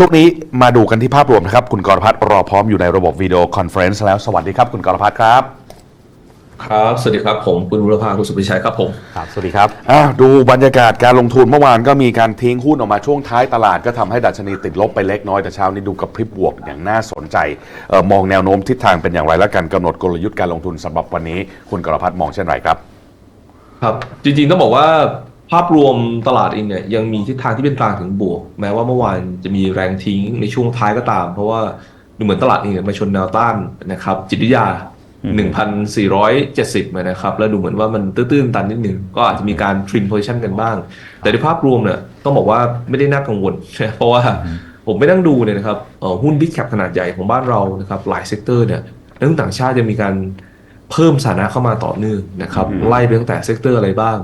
ช่วงนี้มาดูกันที่ภาพรวมนะครับ คุณกรพัฒน์รอพร้อมอยู่ในระบบวิดีโอคอนเฟรนซ์แล้วสวัสดีครับ คุณกรพัฒน์ครับครับสวัสดีครับผมคุณบุรพาคุณสุพิชัยครับผมครับสวัสดีครับอ่าดูบรรยากาศการลงทุนเมื่อวานก็มีการทิ้งหุ้นออกมาช่วงท้ายตลาดก็ทำให้ดัชนีติดลบไปเล็กน้อยแต่เช้านี้ดูกับพริบบวกอย่างน่าสนใจเออมองแนวโน้มทิศทางเป็นอย่างไรและการกำหนดกลยุทธ์การลงทุนสำหรับวันนี้ คุณกรพัฒน์มองเช่นไรครับ ครับจริงๆต้องบอกว่า ภาพรวมตลาดเองเนี่ยยังมีทิศทางที่เป็นกลางถึงบวก แม้ว่าเมื่อวานจะมีแรงทิ้งในช่วงท้ายก็ตาม เพราะว่าดูเหมือนตลาดเองเนี่ยมาชนแนวต้านนะครับ จิตวิทยา 1,470นะครับ แล้วดูเหมือนว่ามันตื้นๆตันนิดหนึ่งก็อาจจะมีการทริมโพซิชันกันบ้าง แต่ในภาพรวมเนี่ยต้องบอกว่าไม่ได้น่ากังวล เพราะว่าผมไปนั่งดูเนี่ยนะครับเอ่อหุ้นบิ๊กแคปขนาดใหญ่ของบ้านเรานะครับหลายเซกเตอร์เนี่ยนักลงทุนต่างชาติจะมีการเพิ่มสถานะเข้ามาต่อเนื่องนะครับไล่ไปตั้งแต่เซกเตอร์อะไรบ้าง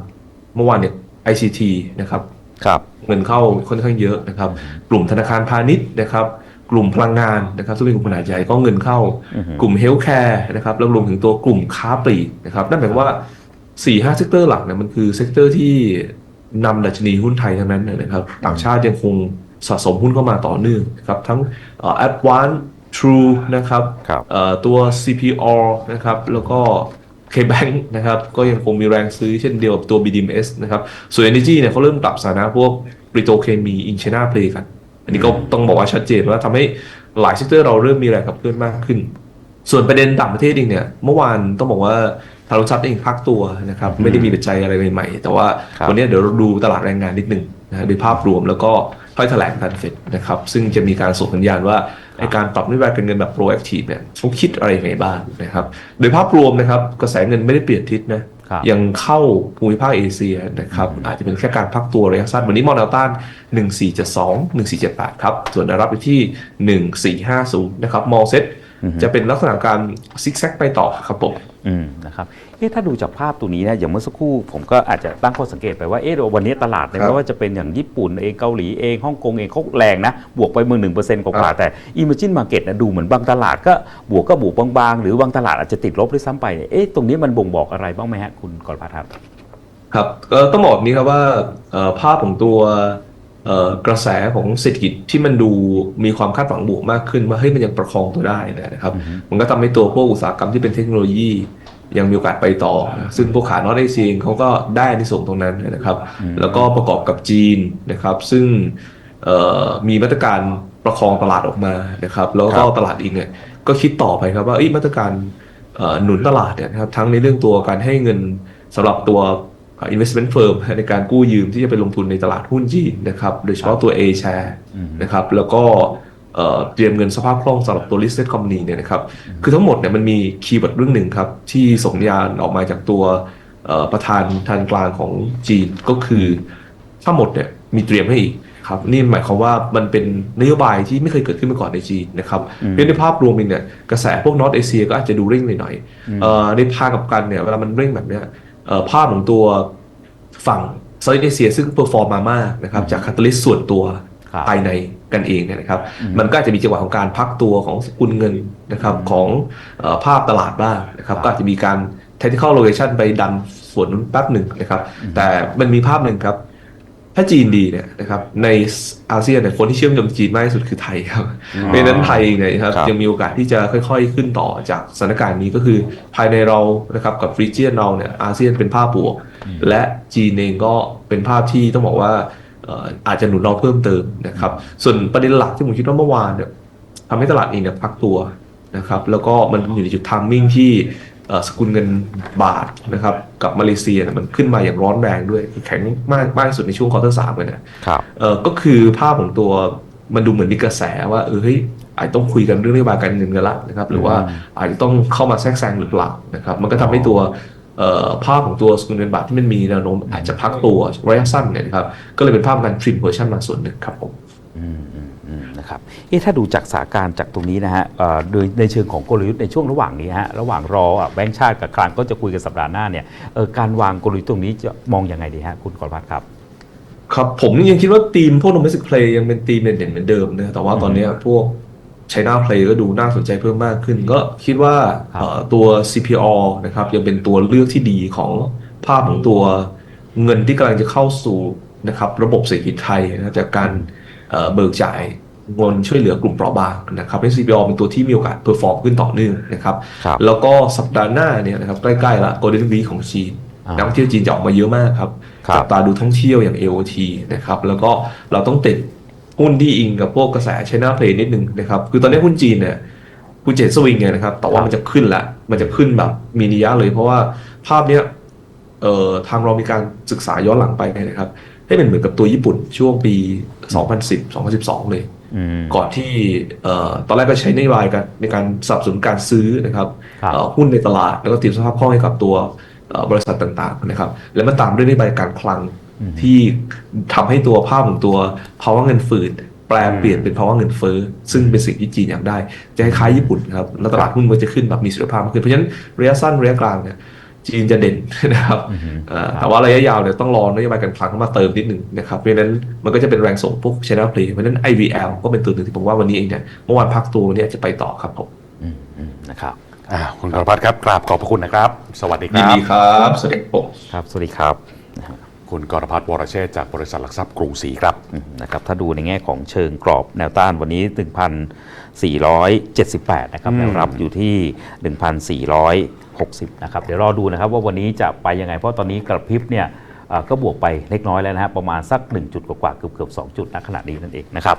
เมื่อวานเนี่ย ICT นะครับครับเงินเข้าค่อนข้างเยอะนะครับ กลุ่มธนาคารพาณิชย์นะครับ กลุ่มพลังงานนะครับซึ่งเป็นกลุ่มขนาดใหญ่ก็เงินเข้า กลุ่มเฮลท์แคร์นะครับแล้วรวมถึงตัวกลุ่มค้าปลีกนะครับนั่นหมายความว่า4ี่ห้าเซกเตอร์หลักเนี่ยมันคือเซกเตอร์ที่นำดัชนีหุ้นไทยทั้งนั้นนะครับต่างชาติยังคงสะสมหุ้นเข้ามาต่อเนื่องนะครับทั้งเอ่อ Advance True นะครับครับเอ่อตัว CPO นะครับแล้วก็ KBank นะครับก็ยังคงมีแรงซื้อเช่นเดียวกับตัว BDMs นะครับส่วน Energy เนี่ยเขาเริ่มปรับสถานะพวกปริโตเคมีอินเชนาเพลกัน อันนี้ก็ต้องบอกว่าชัดเจนว่าทำให้หลายเซกเตอร์เราเริ่มมีแรงขับเคลื่อนมากขึ้น ส่วนประเด็นต่างประเทศเองเนี่ยเมื่อวานต้องบอกว่าทางรถชัดเองพักตัวนะครับไม่ได้มีปัจจัยอะไรใหม่ๆแต่ว่าครับวันนี้เดี๋ยวเราดูตลาดแรงงานนิดนึงนะฮะโดยภาพรวมแล้วก็ค่อยแถลงการเฟดนะครับซึ่งจะมีการส่งสัญญาณว่า ไอ้การปรับนโยบายการเงินแบบ proactive เนี่ยเขาคิดอะไรยังไงบ้างนะครับโดยภาพรวมนะครับกระแสเงินไม่ได้เปลี่ยนทิศนะครับยังเข้าภูมิภาคเอเชียนะครับอาจจะเป็นแค่การพักตัวระยะสั้น วันนี้มองแนวต้าน 1472 1478 ครับ ส่วนแนวรับไปที่ 1450 นะครับมองเซ็ต จะเป็นลักษณะการซิกแซกไปต่อครับผมอืมนะครับเอ๊ะถ้าดูจากภาพตัวนี้นะอย่างเมื่อสักครู่ผมก็อาจจะตั้งข้อสังเกตไปว่าเอ๊ะวันนี้ตลาดเนี่ยครับไม่ว่าจะเป็นอย่างญี่ปุ่นเองเกาหลีเองฮ่องกงเองเขาแรงนะ บวกไปมือหนึ่งเปอร์เซ็นต์กว่าๆแต่ Emerging Market นะดูเหมือนบางตลาดก็บวกก็บวกบางๆ หรือบางตลาดอาจจะติดลบด้วยซ้ำไปเนี่ยเอ๊ะตรงนี้มันบ่งบอกอะไรบ้างไหมฮะคุณกรพัฒน์ครับครับก็ต้องบอกแบบนี้ครับว่าเอ่อภาพของตัวเอ่อ กระแสของเศรษฐกิจที่มันดูมีความคาดหวังบวกมากขึ้นว่าเฮ้ยมันยังประคองตัวได้นะครับ มันก็ทำให้ตัวพวกอุตสาหกรรมที่เป็นเทคโนโลยี ยังมีโอกาสไปต่อ ซึ่งพวกขานอตเอเชียเขาก็ได้ในส่วนตรงนั้นนะครับ แล้วก็ประกอบกับจีนนะครับ ซึ่งเอ่อมีมาตรการประคองตลาดออกมานะครับ แล้วก็ครับตลาดเองเนี่ยก็คิดต่อไปครับว่าเอ้ยมาตรการเอ่อหนุนตลาดเนี่ยนะครับทั้งในเรื่องตัวการให้เงินสำหรับตัว investment firm ในการกู้ยืมที่จะไปลงทุนในตลาดหุ้นจีนนะครับโดยเฉพาะตัว A share นะครับแล้วก็เอ่อเตรียมเงินสภาพคล่องสำหรับตัว listed company เนี่ยนะครับคือทั้งหมดเนี่ยมันมีคีย์เวิร์ดเรื่องหนึ่งครับ ที่ส่งสัญญาณออกมาจากตัวเอ่อประธานทางกลางของจีนก็คือทั้งหมดเนี่ยมีเตรียมให้อีกครับนี่หมายความว่ามันเป็นนโยบายที่ไม่เคยเกิดขึ้นมาก่อนในจีนนะครับเพราะในภาพรวมเองเนี่ยกระแสพวกนอตเอเชียก็อาจจะดูเร่งหน่อยๆเอ่อในทางกลับกันเนี่ยเวลามันเร่งแบบเนี้ยเอ่อ ภาพของตัวฝั่งเซาท์เอเชียซึ่งเพอร์ฟอร์มมามากนะครับจากคาตาลิสส่วนตัวครับภายในกันเองเนี่ยนะครับ มันก็อาจจะมีจังหวะของการพักตัวของสกุลเงินนะครับของเออภาพตลาดบ้างนะครับ ก็อาจจะมีการ technical location ไปดันส่วนนู้นแป๊บหนึ่งนะครับ แต่มันมีภาพหนึ่งครับ ถ้าจีนดีเนี่ยนะครับในอาเซียนเนี่ยคนที่เชื่อมโยงจีนมากที่สุดคือไทยครับเพราะฉะนั้นไทยเนี่ยนะครับครับยังมีโอกาสที่จะค่อยๆ ขึ้นต่อจากสถานการณ์นี้ก็คือภายในเรานะครับกับรีเจียนเราเนี่ยอาเซียนเป็นภาพบวก และจีนเองก็เป็นภาพที่ต้องบอกว่าเอ่ออาจจะหนุนเราเพิ่มเติมนะครับ ส่วนประเด็นหลักที่ผมคิดว่าเมื่อวานเนี่ยทำให้ตลาดเองเนี่ยพักตัวนะครับแล้วก็มันอยู่ในจุดทามมิ่งที่เอ่อ สกุลเงินบาทนะครับกับมาเลเซียเนี่ยมันขึ้นมาอย่างร้อนแรงด้วยแข็งมากมากที่สุดในช่วงควอเตอร์สามเลยนะครับเออก็คือภาพของตัวมันดูเหมือนมีกระแสว่าเออเฮ้ยอาจต้องคุยกันเรื่องนโยบายการเงินกันละนะครับหรือว่าอาจจะต้องเข้ามาแทรกแซงหรือเปล่านะครับมันก็ทำให้ตัวเอ่อภาพของตัวสกุลเงินบาทที่มันมีแนวโน้มอาจจะพักตัวระยะสั้นเนี่ยนะครับก็เลยเป็นภาพการทริมเวอร์ชันมาส่วนหนึ่งครับผมอืมอืมอืม นะครับเอ๊ะถ้าดูจากสถานการณ์จากตรงนี้นะฮะเอ่อโดยในเชิงของกลยุทธ์ในช่วงระหว่างนี้ฮะระหว่างรออะแบงก์ชาติกับคลังก็จะคุยกันสัปดาห์หน้าเนี่ยเอ่อการวางกลยุทธ์ตรงนี้จะมองยังไงดีฮะคุณกรพัฒน์ครับครับผมยังคิดว่าทีมพวก domestic play ยังเป็นทีมเด่นๆเหมือนเดิมนะแต่ว่าตอนเนี้ยพวก China play ก็ดูน่าสนใจเพิ่มมากขึ้น ก็คิดว่าครับเอ่อตัว CPO นะครับยังเป็นตัวเลือกที่ดีของภาพของตัวเงินที่กำลังจะเข้าสู่นะครับระบบเศรษฐกิจไทยนะจากการเอ่อเบิกจ่าย เงินช่วยเหลือกลุ่มเปราะบางนะครับ SCBO เป็นตัวที่มีโอกาสเพอร์ฟอร์มขึ้นต่อเนื่องนะครับครับแล้วก็สัปดาห์หน้าเนี่ยนะครับใกล้ๆละ Golden Week ของจีนอ่านันักท่องเที่ยวจีนจะออกมาเยอะมากครับครับจับตาดูท่องเที่ยวอย่าง AOT นะครับแล้วก็เราต้องติดหุ้นที่อิงกับพวกกระแส China Play นิดนึงนะครับคือตอนนี้หุ้นจีนเนี่ยคุณเจนสวิงเนี่ยนะครับแต่ว่ามันจะขึ้นละมันจะขึ้นแบบมีนิยะเลย เพราะว่าภาพเนี้ยเอ่อทางเรามีการศึกษาย้อนหลังไปเนี่ยนะครับ ให้เป็นเหมือนกับตัวญี่ปุ่นช่วงปี 2010 2012 เลยอืมก่อนที่เอ่อตอนแรกก็ใช้นโยบายกันในการสนับสนุนการซื้อนะครับครับเอ่อหุ้นในตลาดแล้วก็เตรียมสภาพคล่องให้กับตัวเอ่อบริษัทต่างๆนะครับ แล้วมันตามด้วยนโยบายการคลังที่ทำให้ตัวภาพของตัวภาวะเงินฝืดแปลเปลี่ยนเป็นภาวะเงินเฟ้อซึ่งเป็นสิ่งที่จีนอยากได้ จะคล้ายๆญี่ปุ่นครับแล้วตลาดหุ้นก็จะขึ้นแบบมีเสถียรภาพมากขึ้นเพราะฉะนั้นระยะสั้นระยะกลางเนี่ย จีนจะเด่นนะครับเอ่อแต่ว่าระยะยาวเนี่ยต้องรอนโยบายการคลังเข้ามาเติมนิดหนึ่งนะครับ เพราะฉะนั้นมันก็จะเป็นแรงส่งพวก China Play เพราะฉะนั้น IVL ก็เป็นตัวหนึ่งที่ผมว่าวันนี้เองเนี่ยเมื่อวานพักตัววันนี้อาจจะไปต่อครับผมอืมอืมนะครับอ่าคุณกรพัฒน์ครับกราบขอบพระคุณนะครับ สวัสดีคยินรับดีครับสวัสดีครับผมครับ สวัสดีครับ คุณกรพัฒน์วรเชษฐ์จากบริษัทหลักทรัพย์กรุงศรีครับอืมนะครับ ถ้าดูในแง่ของเชิงกรอบแนวต้านวันนี้ 1,478 นะครับอืมแนวรับอยู่ที่ 60นะครับเดี๋ยวรอดูนะครับว่าวันนี้จะไปยังไง เพราะตอนนี้กระพริบเนี่ยก็บวกไปเล็กน้อยแล้วนะฮะประมาณสัก 1 จุดกว่าเกือบเกือบ2จุดณขณะนี้นั่นเองนะครับ